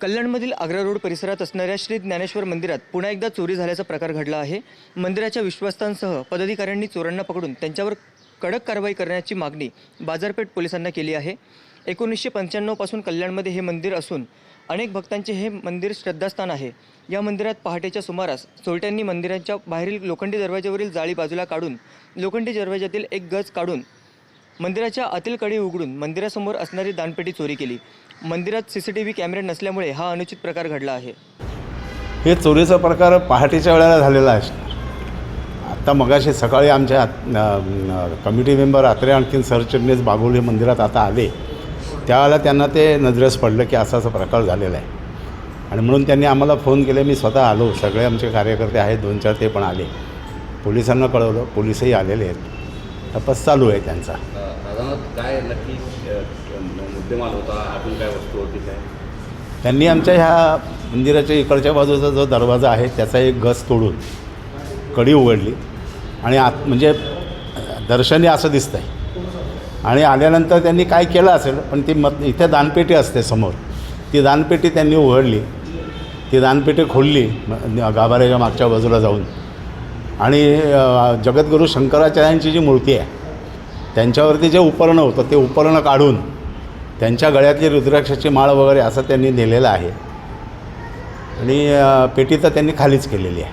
कल्याणमधील Agra road परिसरात असणाऱ्या श्री ज्ञानेश्वर मंदिरात पुन्हा एकदा चोरी झाल्याचा प्रकार घडला आहे. मंदिराच्या विश्वस्तांसह पदाधिकाऱ्यांनी चोरांना पकडून त्यांच्यावर कडक कारवाई करण्याची मागणी बाजारपेठ पोलिसांना केली आहे. एकोणीसशे पंच्याण्णवपासून कल्याणमध्ये हे मंदिर असून अनेक भक्तांचे हे मंदिर श्रद्धास्थान आहे. या मंदिरात पहाटेच्या सुमारास चोरट्यांनी मंदिराच्या बाहेरील लोखंडी दरवाजावरील जाळी बाजूला काढून लोखंडी दरवाजातील एक गज काढून मंदिराच्या आतील कडी उघडून मंदिरासमोर असणारी दानपेटी चोरी केली. मंदिरात सी सी टी व्ही कॅमेरे नसल्यामुळे हा अनुचित प्रकार घडला आहे. हे चोरीचा प्रकार पहाटेच्या वेळेला झालेला आहे. आत्ता मगाशी सकाळी आमच्या कमिटी मेंबर आत्रे आणखीन सरचिटणीस बागोली मंदिरात आता आले. त्यावेळेला त्यांना ते नजरेस पडलं की असा असा प्रकार झालेला आहे. आणि म्हणून त्यांनी आम्हाला फोन केले मी स्वतः आलो. सगळे आमचे कार्यकर्ते आहेत दोन चार ते पण आले. पोलिसांना कळवलं पोलिसही आलेले आहेत. तपास चालू आहे त्यांचा. काय नक्की मुद्देमाल होता? अजून काय वस्तू होती काय? त्यांनी आमच्या ह्या मंदिराच्या इकडच्या बाजूचा जो दरवाजा आहे त्याचा एक गज तोडून कडी उघडली. आणि आत म्हणजे दर्शनी असं दिसतं आहे आणि आल्यानंतर त्यांनी काय केलं असेल पण ती मत इथे दानपेटी असते समोर. ती दानपेटी त्यांनी उघडली. ती दानपेटी खोलली गाभाऱ्याच्या मागच्या बाजूला जाऊन. आणि जगद्गुरू शंकराचार्यांची जी मूर्ती आहे त्यांच्यावरती जे उपरणं होतं ते उपरणं काढून त्यांच्या गळ्यातली रुद्राक्षाची माळ वगैरे असं त्यांनी नेलेलं आहे. आणि पेटी तर त्यांनी खालीच केलेली आहे.